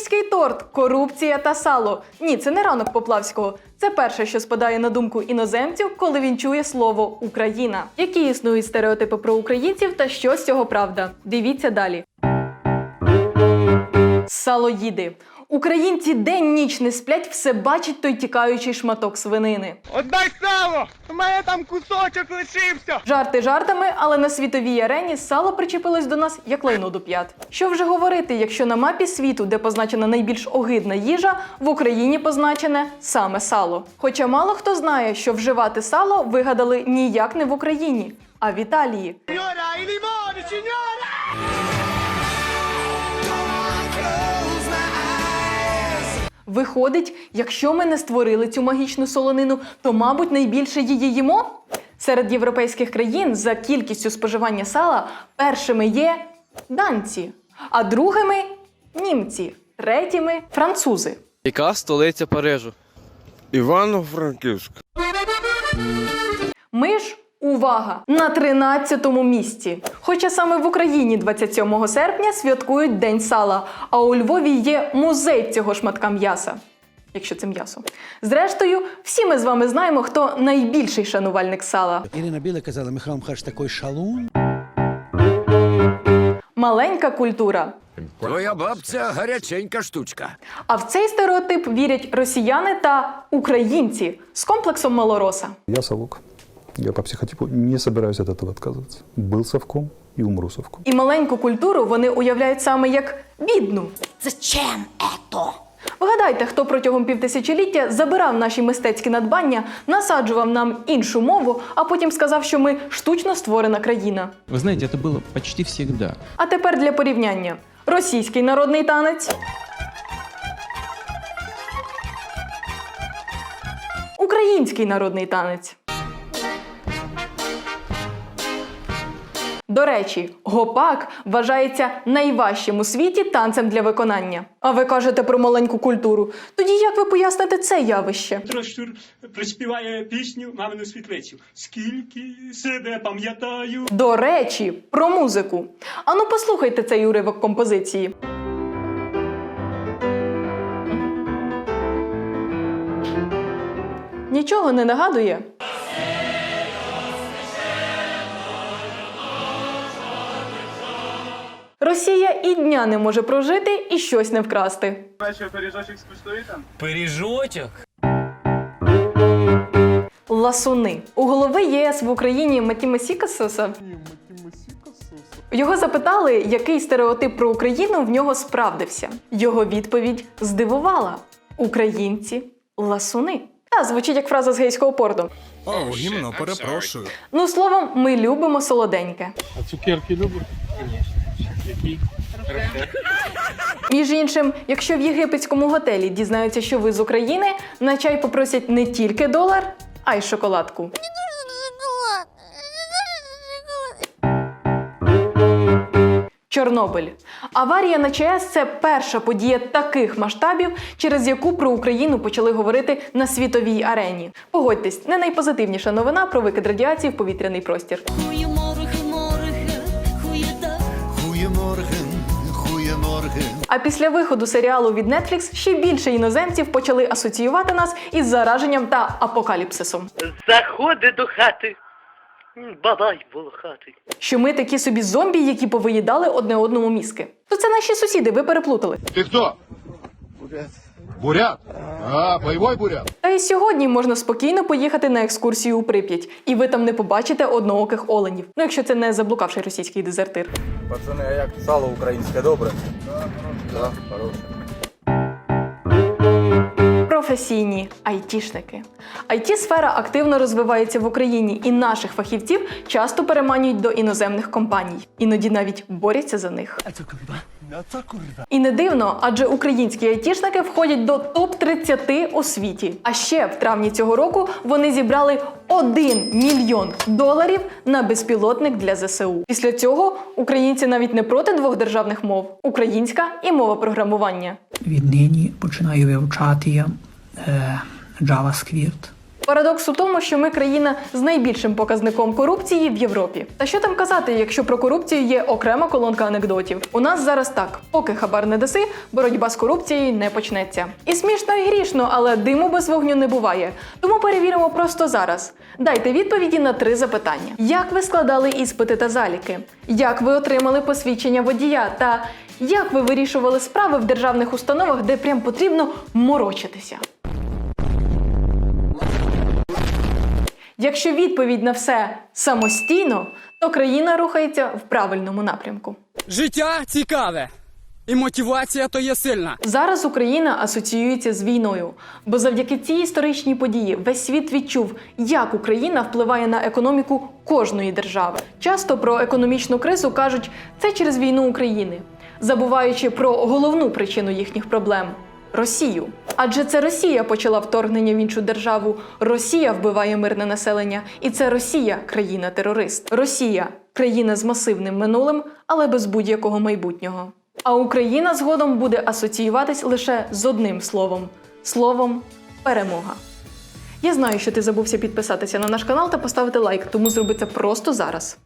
Київський торт, корупція та сало. Ні, це не ранок Поплавського. Це перше, що спадає на думку іноземців, коли він чує слово Україна. Які існують стереотипи про українців та що з цього правда? Дивіться далі. Салоїди. Українці день ніч не сплять, все бачить той тікаючий шматок свинини. Отдай сало! У мене там кусочок лишився! Жарти жартами, але на світовій арені сало причепилось до нас як лайно до п'ят. Що вже говорити, якщо на мапі світу, де позначена найбільш огидна їжа, в Україні позначене саме сало. Хоча мало хто знає, що вживати сало вигадали ніяк не в Україні, а в Італії. Сіньора, і лімони, Виходить, якщо ми не створили цю магічну солонину, то, мабуть, найбільше її їмо? Серед європейських країн за кількістю споживання сала першими є данці, а другими німці, третіми французи. Яка столиця Парижу? Івано-Франківськ. Ми ж увага на 13-му місці. Хоча саме в Україні 27 серпня святкують День сала, а у Львові є музей цього шматка м'яса. Якщо це м'ясо. Зрештою, всі ми з вами знаємо, хто найбільший шанувальник сала. Ірина Біла казала, Михайло Михайлович такий шалун. Маленька культура. Твоя бабця гаряченька штучка. А в цей стереотип вірять росіяни та українці з комплексом малороса. Я совок. Я по психотипу не собираюсь от этого отказываться. Был совком и умру совком. І маленьку культуру вони уявляють саме як бідну. Зачем это? Вгадайте, хто протягом півтисячоліття забирав наші мистецькі надбання, насаджував нам іншу мову, а потім сказав, що ми штучно створена країна. Вы знаете, это было почти всегда. А тепер для порівняння: російський народний танець, український народний танець. До речі, гопак вважається найважчим у світі танцем для виконання. А ви кажете про маленьку культуру. Тоді як ви поясните це явище? Трошур приспіває пісню Мамину світлицю. Скільки себе пам'ятаю. До речі, про музику. Ану, послухайте цей уривок композиції. Нічого не нагадує. Росія і дня не може прожити і щось не вкрасти. Бачив пиріжочок там? Пиріжочок? Ласуни. У голови ЄС в Україні Матіма Сікасоса. Його запитали, який стереотип про Україну в нього справдився. Його відповідь здивувала: Українці ласуни. Та звучить як фраза з гейського порту. О, гімно, перепрошую. Ну, словом, ми любимо солоденьке. А цукерки Між іншим, якщо в єгипетському готелі дізнаються, що ви з України, на чай попросять не тільки долар, а й шоколадку. Чорнобиль. Аварія на ЧАЕС це перша подія таких масштабів, через яку про Україну почали говорити на світовій арені. Погодьтесь, не найпозитивніша новина про викид радіації в повітряний простір. А після виходу серіалу від Netflix ще більше іноземців почали асоціювати нас із зараженням та апокаліпсисом. Заходи до хати. Бабай волохатий. Що ми такі собі зомбі, які повиїдали одне одному мізки. То це наші сусіди, ви переплутали. Ти хто? Бурят. А, бойовий бурят. Та й сьогодні можна спокійно поїхати на екскурсію у Прип'ять, і ви там не побачите однооких оленів. Ну якщо це не заблукавший російський дезертир. Пацани, а як сало українське добре? Так, хороше. Професійні айтішники. it сфера активно розвивається в Україні, і наших фахівців часто переманюють до іноземних компаній, іноді навіть борються за них. І не дивно, адже українські айтішники входять до топ 30 у світі. А ще в травні цього року вони зібрали 1 мільйон доларів на безпілотник для ЗСУ. Після цього українці навіть не проти двох державних мов українська і мова програмування. Віднині починаю вивчати JavaScript. Парадокс у тому, що ми країна з найбільшим показником корупції в Європі. Та що там казати, якщо про корупцію є окрема колонка анекдотів? У нас зараз так: поки хабар не даси, боротьба з корупцією не почнеться. І смішно і грішно, але диму без вогню не буває. Тому перевіримо просто зараз. Дайте відповіді на три запитання: як ви складали іспити та заліки? Як ви отримали посвідчення водія? Та як ви вирішували справи в державних установах, де прям потрібно морочитися? Якщо відповідь на все самостійно, то країна рухається в правильному напрямку. Життя цікаве. І мотивація то є сильна. Зараз Україна асоціюється з війною, бо завдяки цій історичній події весь світ відчув, як Україна впливає на економіку кожної держави. Часто про економічну кризу кажуть це через війну України, забуваючи про головну причину їхніх проблем. Росію, адже це Росія почала вторгнення в іншу державу. Росія вбиває мирне населення, і це Росія країна-терорист. Росія країна з масивним минулим, але без будь-якого майбутнього. А Україна згодом буде асоціюватись лише з одним словом словом перемога. Я знаю, що ти забувся підписатися на наш канал та поставити лайк, тому зроби це просто зараз.